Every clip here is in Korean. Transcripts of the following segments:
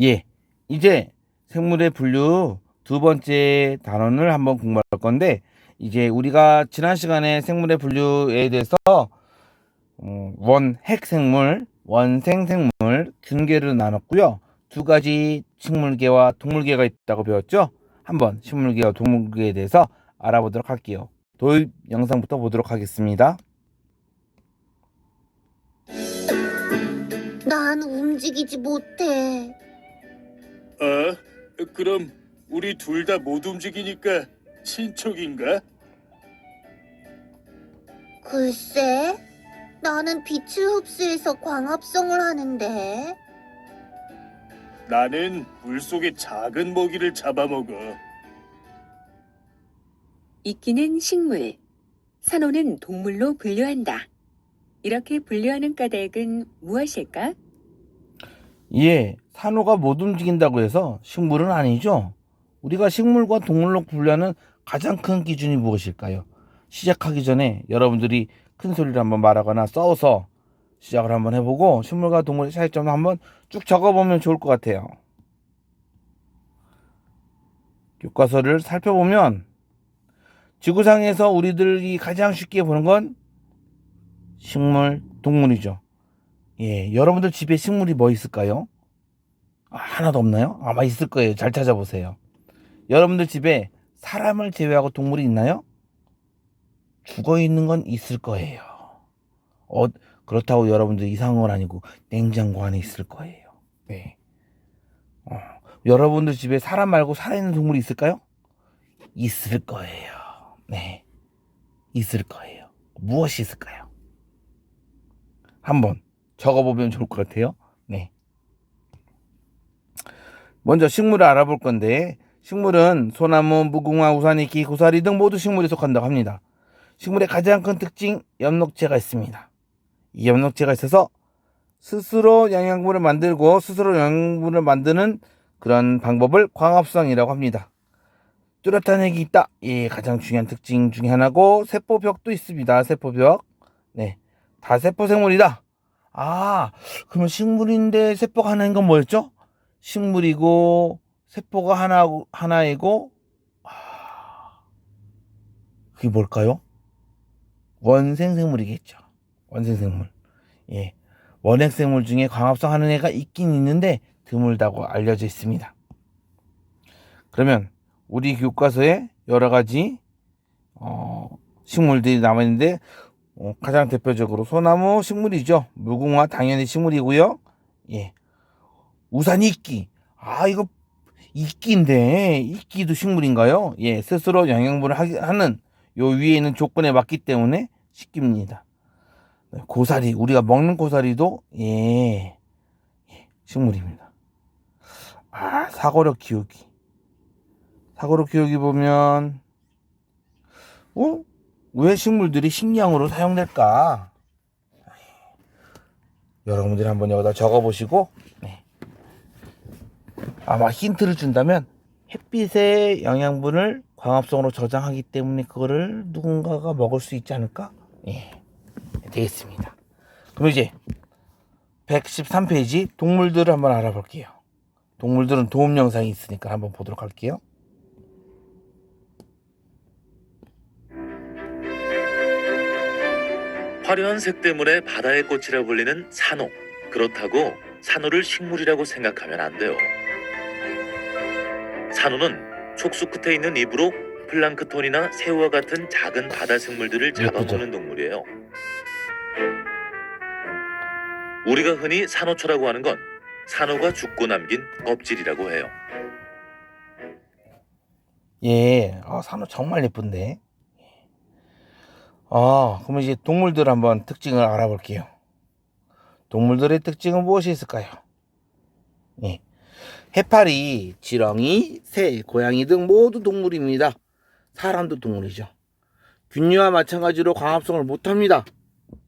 예, 이제 생물의 분류 두 번째 단원을 한번 공부할 건데, 이제 우리가 지난 시간에 생물의 분류에 대해서 어, 원핵 생물, 원생 생물, 균계를 나눴고요. 두 가지 식물계와 동물계가 있다고 배웠죠. 한번 식물계와 동물계에 대해서 알아보도록 할게요. 도입 영상부터 보도록 하겠습니다. 난 움직이지 못해. 어? 그럼 우리 둘 다 못 움직이니까 친척인가? 글쎄, 나는 빛을 흡수해서 광합성을 하는데. 나는 물속의 작은 먹이를 잡아먹어. 이끼는 식물, 산호는 동물로 분류한다. 이렇게 분류하는 까닭은 무엇일까? 예, 산호가 못 움직인다고 해서 식물은 아니죠. 우리가 식물과 동물로 분류하는 가장 큰 기준이 무엇일까요? 시작하기 전에 여러분들이 큰 소리를 한번 말하거나 써서 시작을 한번 해보고 식물과 동물의 차이점을 한번 쭉 적어보면 좋을 것 같아요. 교과서를 살펴보면 지구상에서 우리들이 가장 쉽게 보는 건 식물, 동물이죠. 예, 여러분들 집에 식물이 뭐 있을까요? 아, 하나도 없나요? 아마 있을 거예요. 잘 찾아보세요. 여러분들 집에 사람을 제외하고 동물이 있나요? 죽어 있는 건 있을 거예요. 어, 그렇다고 여러분들 이상한 건 아니고 냉장고 안에 있을 거예요. 네. 어, 여러분들 집에 사람 말고 살아있는 동물이 있을까요? 있을 거예요. 네. 있을 거예요. 무엇이 있을까요? 한번 적어보면 좋을 것 같아요. 네. 먼저 식물을 알아볼 건데, 식물은 소나무, 무궁화, 우산이기, 고사리 등 모두 식물에 속한다고 합니다. 식물의 가장 큰 특징, 엽록체가 있습니다. 이 엽록체가 있어서 스스로 영양분을 만들고 스스로 영양분을 만드는 그런 방법을 광합성이라고 합니다. 뚜렷한 핵이 있다. 예, 가장 중요한 특징 중에 하나고 세포벽도 있습니다. 세포벽. 네. 다세포 생물이다. 아, 그러면 식물인데 세포가 하나인 건 뭐였죠? 식물이고 세포가 하나 하나이고 아, 그게 뭘까요? 원생 생물이겠죠. 원생 생물. 예. 원핵 생물 중에 광합성 하는 애가 있긴 있는데 드물다고 알려져 있습니다. 그러면 우리 교과서에 여러 가지 어, 식물들이 남아 있는데 어, 가장 대표적으로 소나무 식물이죠. 무궁화 당연히 식물이고요. 예. 우산 이끼. 아, 이거 이끼인데 이끼도 식물인가요? 예, 스스로 영양분을 하는 요 위에 있는 조건에 맞기 때문에 식기입니다. 네, 고사리, 우리가 먹는 고사리도 예, 예, 식물입니다. 아, 사고력 기우기. 사고력 기우기 보면 어? 왜 식물들이 식량으로 사용될까? 여러분들이 한번 여기다 적어보시고 네. 아마 힌트를 준다면 햇빛의 영양분을 광합성으로 저장하기 때문에 그거를 누군가가 먹을 수 있지 않을까? 예, 되겠습니다. 그럼 이제 113페이지 동물들을 한번 알아볼게요. 동물들은 도움 영상이 있으니까 한번 보도록 할게요. 화려한 색 때문에 바다의 꽃이라 불리는 산호. 그렇다고 산호를 식물이라고 생각하면 안 돼요. 산호는 촉수 끝에 있는 입으로 플랑크톤이나 새우와 같은 작은 바다 생물들을 예쁘죠? 잡아먹는 동물이에요. 우리가 흔히 산호초라고 하는 건 산호가 죽고 남긴 껍질이라고 해요. 예, 아, 산호 정말 예쁜데. 아, 그럼 이제 동물들 한번 특징을 알아볼게요. 동물들의 특징은 무엇이 있을까요? 예. 해파리, 지렁이, 새, 고양이 등 모두 동물입니다. 사람도 동물이죠. 균류와 마찬가지로 광합성을 못합니다.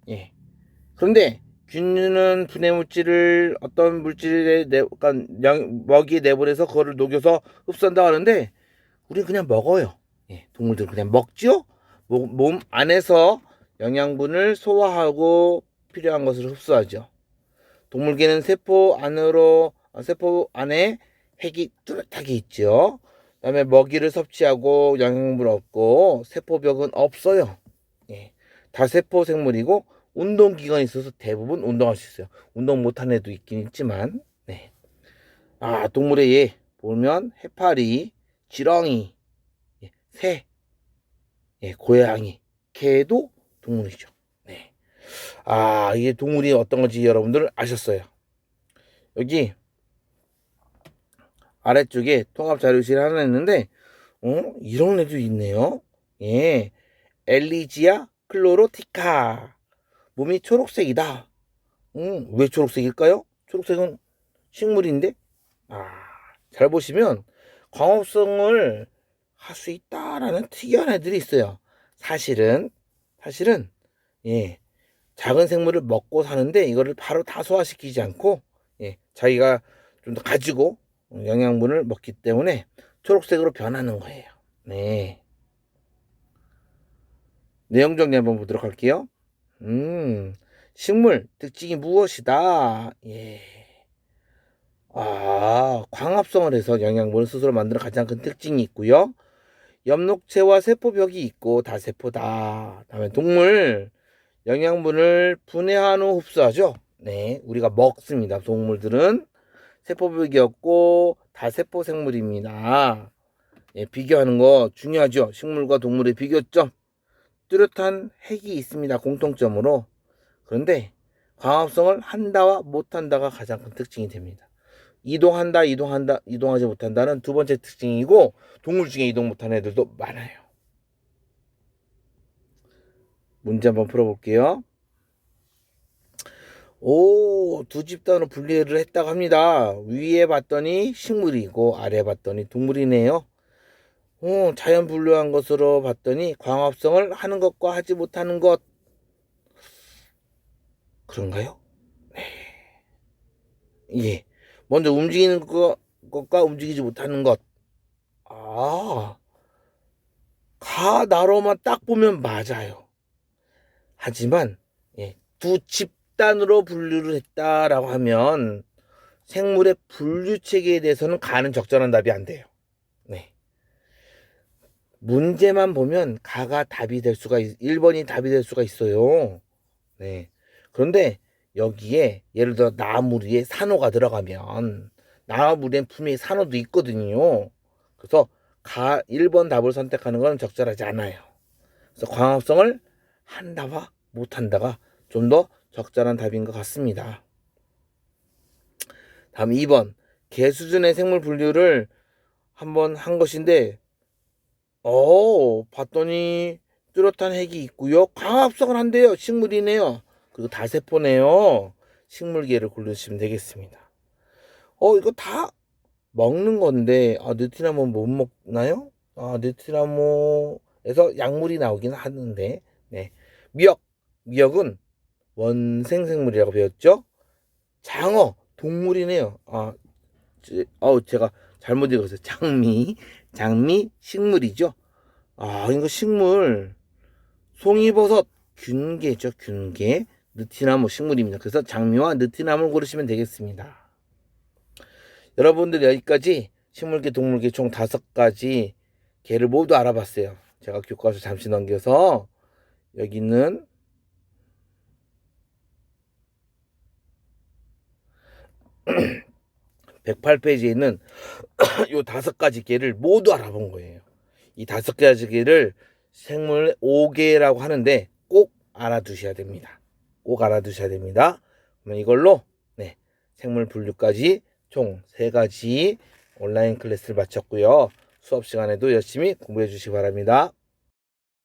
예. 그런데 균류는 분해 물질을 어떤 물질에 내, 그러니까 영- 먹이에 내보내서 그거를 녹여서 흡수한다고 하는데 우리는 그냥 먹어요. 예, 동물들은 그냥 먹죠. 몸, 몸 안에서 영양분을 소화하고 필요한 것을 흡수하죠. 동물계는 세포 안으로 어, 세포 안에 핵이 뚜렷하게 있죠. 그다음에 먹이를 섭취하고 영양분 없고 세포벽은 없어요. 예. 다 세포 생물이고 운동 기관이 있어서 대부분 운동할 수 있어요. 운동 못한 애도 있긴 있지만, 네. 아 동물의 예 보면 해파리, 지렁이, 예, 새, 예, 고양이, 개도 동물이죠. 네. 아 이게 동물이 어떤 건지 여러분들 아셨어요. 여기 아래쪽에 통합 자료실 하나 있는데, 어 이런 애도 있네요. 예, 엘리지아 클로로티카. 몸이 초록색이다. 음, 왜 초록색일까요? 초록색은 식물인데? 아, 잘 보시면 광합성을 할 수 있다라는 특이한 애들이 있어요. 사실은, 사실은, 예, 작은 생물을 먹고 사는데 이거를 바로 다 소화시키지 않고, 예, 자기가 좀 더 가지고 영양분을 먹기 때문에 초록색으로 변하는 거예요. 네. 내용 정리 한번 보도록 할게요. 음, 식물 특징이 무엇이다? 예. 아, 광합성을 해서 영양분을 스스로 만드는 가장 큰 특징이 있고요. 엽록체와 세포벽이 있고 다세포다. 다음에 동물 영양분을 분해한 후 흡수하죠. 네, 우리가 먹습니다. 동물들은 세포벽이 없고 다세포 생물입니다. 예, 비교하는 거 중요하죠. 식물과 동물의 비교점. 뚜렷한 핵이 있습니다. 공통점으로. 그런데 광합성을 한다와 못한다가 가장 큰 특징이 됩니다. 이동한다, 이동한다, 이동하지 못한다는 두 번째 특징이고 동물 중에 이동 못하는 애들도 많아요. 문제 한번 풀어볼게요. 오, 두 집단으로 분리를 했다고 합니다. 위에 봤더니 식물이고 아래 봤더니 동물이네요. 어, 자연 분류한 것으로 봤더니 광합성을 하는 것과 하지 못하는 것 그런가요? 네. 예. 먼저 움직이는 것, 것과 움직이지 못하는 것. 아, 가 나로만 딱 보면 맞아요. 하지만 예, 두 집 단으로 분류를 했다라고 하면 생물의 분류 체계에 대해서는 가는 적절한 답이 안 돼요. 네. 문제만 보면 가가 답이 될 수가 있, 1번이 답이 될 수가 있어요. 네. 그런데 여기에 예를 들어 나무리에 산호가 들어가면 나무리엔 분명히 산호도 있거든요. 그래서 가 1번 답을 선택하는 건 적절하지 않아요. 그래서 광합성을 한다와 못한다가 좀 더 적절한 답인 것 같습니다. 다음 2번 개 수준의 생물 분류를 한번 한 것인데 어, 봤더니 뚜렷한 핵이 있고요. 광합성을 한대요. 식물이네요. 그리고 다세포네요. 식물계를 고르시면 되겠습니다. 어, 이거 다 먹는 건데, 아, 느티나무 못 먹나요? 아, 느티나무에서 약물이 나오긴 하는데, 네. 미역. 미역은 원생생물이라고 배웠죠? 장어. 동물이네요. 아, 제, 어, 제가 잘못 읽었어요. 장미. 장미 식물이죠. 아, 이거 식물. 송이버섯 균계죠, 균계. 느티나무 식물입니다. 그래서 장미와 느티나무를 고르시면 되겠습니다. 여러분들 여기까지 식물계, 동물계 총 다섯 가지 개를 모두 알아봤어요. 제가 교과서 잠시 넘겨서 여기 있는 (108페이지에) 있는 요 다섯 가지 개를 모두 알아본 거예요. 이 다섯 가지 개를 생물 5개라고 하는데 꼭 알아두셔야 됩니다. 꼭 알아두셔야 됩니다. 그러면 이걸로 네, 생물 분류까지 총세 가지 온라인 클래스를 마쳤고요. 수업 시간에도 열심히 공부해 주시기 바랍니다.